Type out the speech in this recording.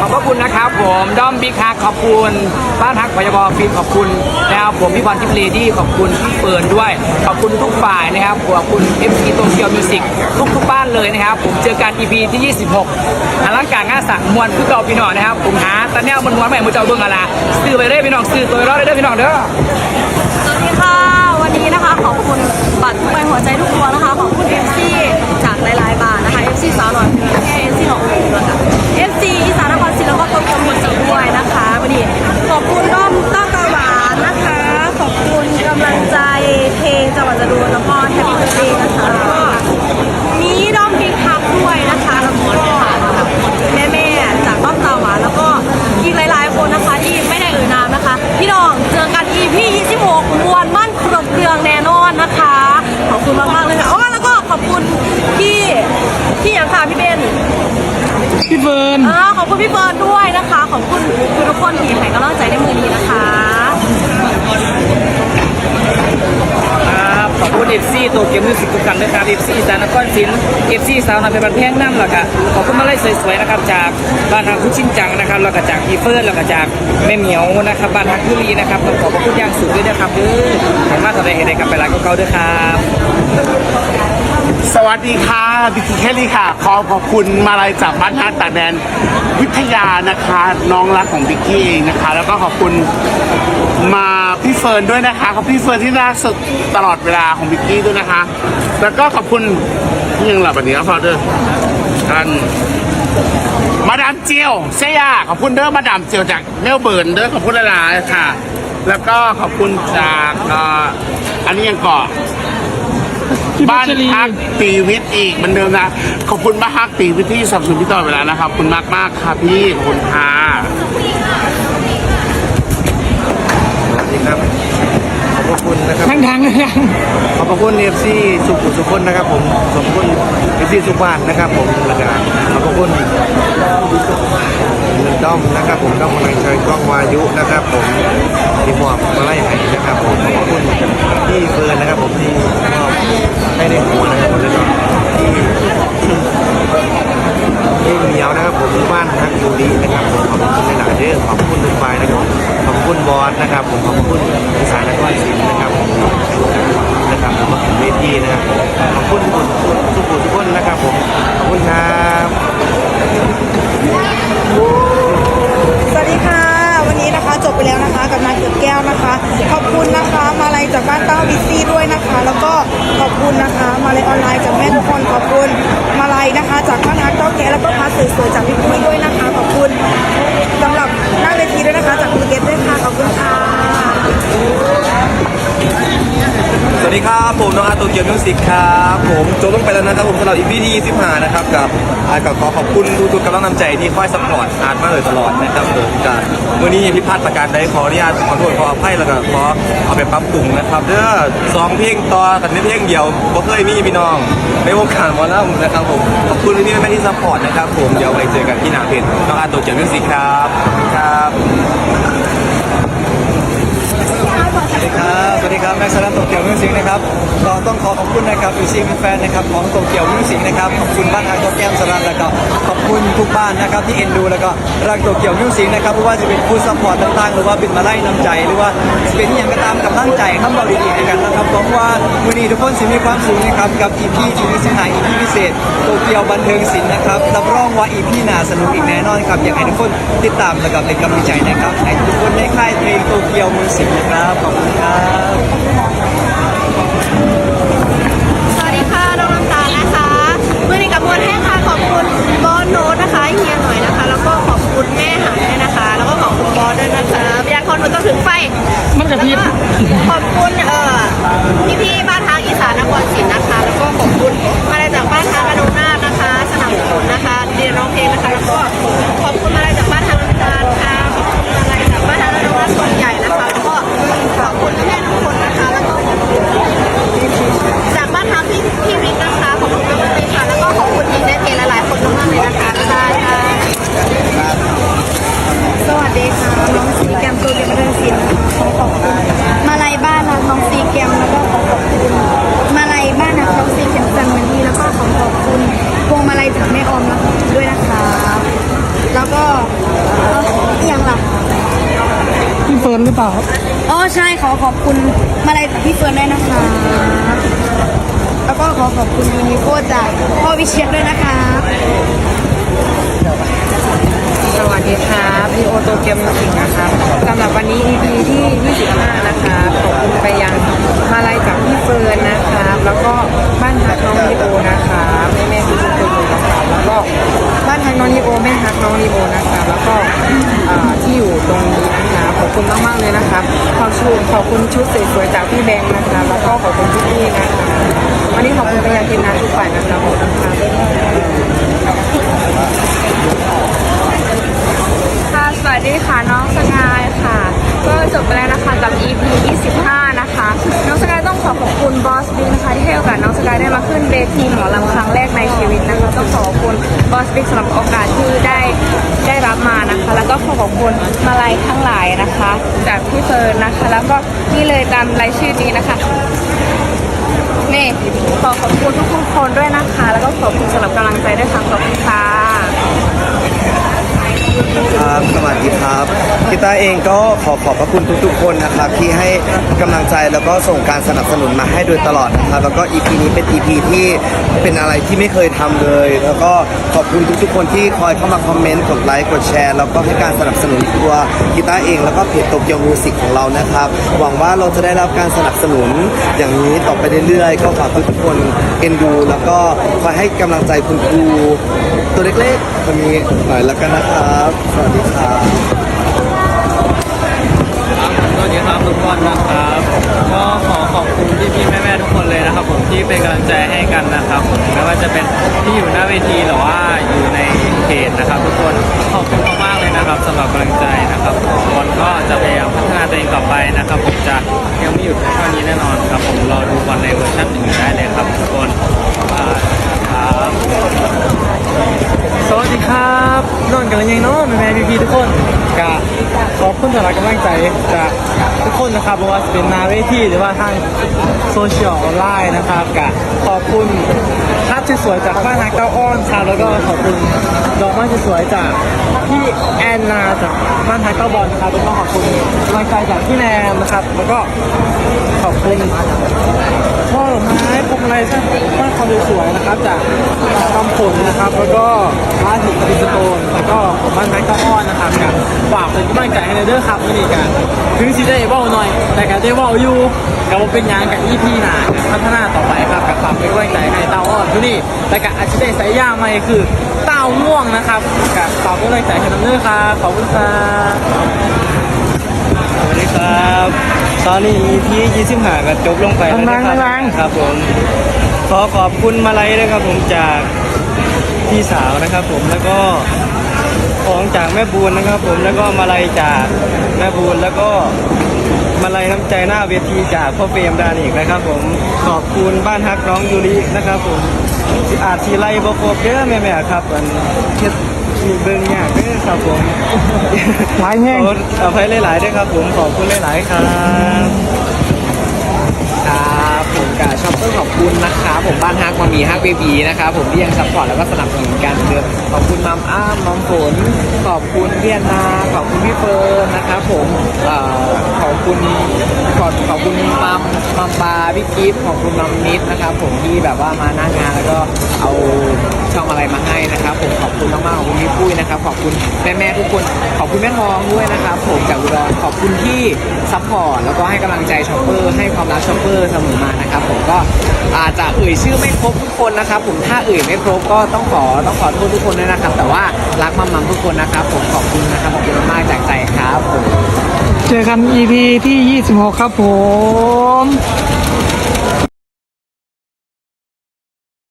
ขอบพระคุณนะครับ ผมด้อมบิ๊กฮักขอบคุณบ้านฮักพยาบาลฟิล์มขอบคุณนะครับผมพี่บอลทิพย์เลดี้ขอบคุณพี่เฟิร์นด้วย ขอบคุณทุกฝ่ายนะครับขอบคุณเอฟซีโตเกียวมิวสิกทุกทุกบ้านเลยนะครับ ผมเจอกัน EP ที่ 26อลังการงานสักมวลคือเก่าพี่น้องนะครับ ผมหาตะแนวมันมวนใหม่มือเจ้าเบิ้งอะไรซื้อไปเรื่อยพี่น้องซื้อตัวรอดได้เด้อพี่น้องเด้อสวัสดีค่ะ วันนี้นะคะขอบคุณบัตรทุกใบหัวใจทุกตัวนะคะขอบคุณ FC จากหลายๆบาทนะคะ FC สาวหน่อยเพื่อนแค่ FC หลอกลวงนะคะ FC อีสานนครศรีแล้วก็โตเกียวมิวสิกด้วยนะคะวันนี้ขอบคุณด้อมต้าตาหวานนะคะ ขอบคุณกำลังใจเพลงจังหวัดจะดูแล้วก็แฮปปี้เบิร์ดเดย์นะคะแล้วก็มีด้อมบิ๊กคัพด้วยนะคะแล้วก็แม่แม่ๆจากด้อมตาหวานแล้วก็อีกหลายๆคนนะคะที่ไม่ได้เอ่ยนามนะคะ พี่น้องเจอกัน EP 26มวลมั่นครบเครื่องแน่นอนนะคะ ขอบคุณมากๆเลยค่ะอ๋อแล้วก็ขอบคุณพี่พี่อย่างค่ะพี่เบน พี่เฟิร์นอ่าขอบคุณพี่เฟิร์นด้วยนะคะ ขอบคุณทุกคนที่ให้กำลังใจในมือนี้นะคะครับขอบคุณเอฟซีโตเกียวมิวสิกทุกกันนะครับเอฟซีสารนครศิลป์เอฟซีสาวนาเป็นบันแพงน้ำหรอกอะขอบคุณมาไล่สวยๆนะครับจากบ้านทางคุณชินจังนะครับแล้วก็จากพี่เฟิร์นแล้วก็จากแม่เหมียวนะครับบ้านทางคุรีนะครับต้องขอบพระคุณอย่างสูงด้วยนะครับเด้อขอบคุณมากสำหรับเหตุใดกับไปร้านเก่าๆด้วยครับ สวัสดีค่ะบิคิแคลลี่ค่ะ ขอขอบคุณมาลัยจากบ้านฮาตากแดนวิทยานะคะ น้องรักของบิกกี้เองนะคะ แล้วก็ขอบคุณมาพี่เฟิร์นด้วยนะคะขอบพี่เฟิร์นที่น่าสุดตลอดเวลาของบิกกี้ด้วยนะคะ แล้วก็ขอบคุณที่ยังหลับแบบนี้ครับพอเดอร์กันมาดามเจียวเซียขอบคุณเด้อมาดามเจียวจากเมลเบิร์นเด้อขอบคุณหลายๆค่ะ แล้วก็ขอบคุณจากอันนี้ยังเกาะ บ้านพักปีวิทย์อีกเหมือนเดิมนะ ขอบคุณมากฮักปีวิทย์ที่สนับสนุนพี่ต่อดเวลานะครับขอบคุณมากมากๆค่ะพี่ขอบคุณค่ะสวัสดีครับ ขอบพระคุณนะครับ ทั้งทางเลยนะขอบพระคุณเอฟซีสุขุมสุขคนนะครับ ผมขอบคุณเอฟซีสุขวานนะครับ ผมแล้วก็ขอบพระคุณหนึ่งด้อมนะครับ ผมด้อมกำลังใจกล้องวายุนะครับ ผมที่มอบมาไล่ไหนะครับผมขอบพระคุณพี่เฟิร์นนะครับผมที่มอบให้ในหัวนะครับผมแล้วก็ที่ที่เหมียวนะครับผมบ้านฮักยูรีนะครับผมขอบคุณในหลายๆเรื่องขอบคุณทุกฝ่ายนะครับขอบคุณบอสนะครับผมขอบคุณอีสานนครศรีนะครับผม นะครับ ยีนะครับขอบคุณทุกคนทุกคนทุกคนนะครับผมขอบคุณครับสวัสดีค่ะ วันนี้นะคะจบไปแล้วนะคะกับนายเกือบแก้วนะคะ ขอบคุณนะคะมาลัยจากบ้านเต้าบิซี่ด้วยนะคะ แล้วก็ขอบคุณนะคะ มาลัยออนไลน์จากแม่ทุกคนขอบคุณ ตเกียวมิวสิกครับผมจบลงไปแล้วนะครับผมสำหรับอีพีที่25นะครับกับอาร์ตก็ขอขอบคุณทุกๆกำลังนำใจที่คอยสปอร์ตอาร์ตมาเลยตลอดนะครับผมกับวันนี้พิพาดประการใดขออนุญาตขอโทษขออภัยแล้วก็ขอเอาไปปรับปรุงนะครับเด้อสองเพลงต่อกันในเพลงเดียวบ่เคยมีพี่น้องในวงการหมอลำนะครับผมขอบคุณพี่แม่ที่สปอร์ตนะครับผมเดี๋ยวไปเจอกันที่หน้าเพจน้องอาร์ตโตเกียวมิวสิกครับ ครับสวัสดีครับแม็กซ์ลันโตเกียวมิวสิกนะครับก็ต้องขอขอบคุณนะครับฟิวซีแฟนนะครับของโตเกียวมิวสิกนะครับขอบคุณบ้านทางโตแก้มสลันแล้วก็ขอบคุณทุกบ้านนะครับที่เอ็นดูแล้วก็รักโตเกียวมิวสิกนะครับไม่ว่าจะเป็นฟู้ซัพพอร์ตต่างๆ หรือว่าเป็นมาไล่น้ำใจ หรือว่าเป็นอย่างก็ตามกำลังใจคำบอกดีๆให้กันนะครับหวังว่าวันนี้ทุกคนสิมีความสุขนะครับกับอีพีที่มีสหายอีพีพิเศษโตเกียวบันเทิงศิลป์นะครับรับรองว่าอีพีหนาสนุกอีกแน่นอนครับอยากให้ทุกคนติดตามแล้วก็เป็นกำลังใจนะครับให้ทุกคนในค่ายเพลงโตเกียวมิวสิกนะครับขอบคุณครับ Thank you. ก็เอียงล่ะพี่เฟิร์นหรือเปล่าอ๋อใช่ขอขอบคุณมาลัยจากพี่เฟิร์นด้วยนะคะ แล้วก็ขอขอบคุณยูนิโคจากพ่อวิเชียรด้วยนะคะสวัสดีครับพี่โอโตเกียวมิสิกนะครับสำหรับวันนี้ EP ที่ 25 นะคะขอบคุณไปยังมาลัยจากพี่เฟิร์นนะครับแล้วก็บ้านฮักน้องพี่โอนะคะแม่แม่พี่ทุกคนแล้วก็ นฮักน้องลีโอแม่ฮักน้องลีโอนะครับแล้วก็ที่อยู่ตรงนี้นะครับขอบคุณมากๆเลยนะครับขอบคุณขอบคุณชุดสวยๆจากพี่แบงค์นะครับแล้วก็ขอบคุณพี่นะครับวันนี้ขอบคุณไปยังทีมงานทุกฝ่ายนะครับขอบคุณค่ะสวัสดีค่ะน้องสกายค่ะ ก็จบไปแล้วนะคะกับ EP 25 นะคะ น้องสกายต้องขอขอบคุณบอสบิ๊กนะคะที่ให้โอกาสน้องสกายได้มาขึ้นเวทีหมอลำครั้งแรกในชี บคุณบอสบิ๊กสำหรับโอกาสที่ได้ได้รับมานะคะ แล้วก็ขอขอบคุณมาลัยทั้งหลายนะคะ จากพี่เฟิร์นนะคะ แล้วก็นี่เลยตามรายชื่อนี้นะคะนี่ขอขอบคุณทุกๆคนด้วยนะคะ แล้วก็ขอบคุณสำหรับกำลังใจด้วยค่ะขอบคุณค่ะครับสวัสดีครับ กีตาร์เองก็ขอขอบพระคุณทุกๆคนนะครับที่ให้กำลังใจแล้วก็ส่งการสนับสนุนมาให้โดยตลอดนะครับแล้วก็ EP นี้เป็น EP ที่เป็นอะไรที่ไม่เคยทำเลย แล้วก็ขอบคุณทุกๆ คนที่คอยเข้ามาคอมเมนต์กดไลค์กดแชร์แล้วก็ให้การสนับสนุนตัวกีตาร์เองแล้วก็เพจโตเกียวมิวสิกของเรานะครับ หวังว่าเราจะได้รับการสนับสนุนอย่างนี้ต่อไปเรื่อยๆ ก็ฝากทุกๆคนเอ็นดู แล้วก็คอยให้กำลังใจคุณครูตัวเล็กๆคนนี้หน่อยแล้วกันนะครับสวัสดีครับ พี่พี่ๆแม่แม่ๆทุกคนเลยนะครับผมที่เป็นกำลังใจให้กันนะครับผมไม่ว่าจะเป็นที่อยู่หน้าเวทีหรือว่าอยู่ในเพจนะครับ ทุกคนขอบคุณมากๆเลยนะครับสำหรับกำลังใจนะครับทุกคนก็จะพยายามพัฒนาตัวเองต่อไปนะครับ ผมจะยังไม่หยุดแค่เท่านี้แน่นอนครับผมรอดูวันในเวอร์ชันหนึ่งได้เลยครับทุกคนอ่าครับ สวัสดีครับนอนกันแล้วยังเนาะแม่แม่พี่พี่ๆทุกคนกะขอบ คุณสำหรับกำลังใจจากทุกคนนะครับไม่ว่าจะเป็นหนาเวทีหรือว่าทางโซเชียลออนไลน์นะครับกะขอบคุณภาพสวยๆจากบ้านฮักเก้าอ้อนครับแล้วก็ขอบคุณดอกไม้สวยๆจากพี่แอนนาจากบ้านฮักเก้าบอลครับแล้วก็ขอบคุณกำลังใจจากพี่แนมนะครับ แล้วก็ขอบคุณช่อดอกไม้พวงมาลัยช่างช่างความสวยๆนะครับจาก คำผลนะครับ แล้วก็ร้านหินดิสโตนแล้วก็บ้านไม้ก้าอ้อนนะครับกับฝากเป็นกำลังใจให้ในเด้อครับวันนี้กันถึงสิได้เว่าหน่อย แต่ก็ได้เว่าอยู่กับว่าเป็นหยางกับ EP หนาพัฒนาต่อไปครับกับฝากเป็นกำลังใจให้เต้าอ้อนทุกนี่แต่กับอาจจะได้สายย่างใหม่คือเต้าม่วงนะครับกับฝากเป็นกำลังใจให้น้ำเด้อครับขอบคุณครับสวัสดีครับ ตอนนี้ EP 25ก็จบลงไปแล้วนะครับครับผมขอขอบคุณมาลัยด้วยครับผมจาก พี่สาวนะครับ ผมแล้วก็ของจากแม่บูนนะครับ ผมแล้วก็มาลัยจากแม่บูนแล้วก็มาลัยน้ำใจหน้าเวทีจากพ่อเฟรมดานอีกนะครับ ผมขอบคุณบ้านฮักน้องยูรินะครับ ผมอาจทีไล่บครบเยอะแม่ๆครับอันเฮ็ดมีเบิ่งยากเด้อครับผมหลายแห้งขออภัยหลายๆด้วยครับ ผมขอบคุณหลายๆครับครับ ผมกับชอปต้องขอบคุณนะครับผมบ้านฮักมามีฮักเบบีนะครับผมที่ยังซัพพอร์ตแล้วก็สนับสนุนกันเดิมขอบคุณมัมอ้ามมัมฝนขอบคุณเวียนนาขอบคุณพี่เฟิร์นนะครับผมขอบคุณขอบขอบคุณ มัมปาพี่กิฟขอบคุณมัมนิดนะครับ ผมที่แบบว่ามาหน้างานแล้วก็เอาช่องอะไรมาให้นะครับ ผมขอบคุณมากๆขอบคุณพี่ปุ้ยนะครับ ขอบคุณแม่ๆทุกคน ขอบคุณแม่ทองด้วยนะครับ ผมจากอุดรขอบคุณที่ซัพพอร์ตแล้วก็ให้กำลังใจช็อปเปอร์ให้ความรักช็อปเปอร์เสมอมานะครับผมก็อาจจะเอ่ยชื่อไม่ครบทุกคนนะครับ ผมถ้าเอ่ยไม่ครบก็ต้องขอต้องขอโทษทุกคนด้วยนะครับ แต่ว่ารักมัมมัมทุกคนนะครับ ผมขอบคุณนะครับขอบคุณมากๆจากใจครับผม เจอกัน EP ที่ 26 ครับผม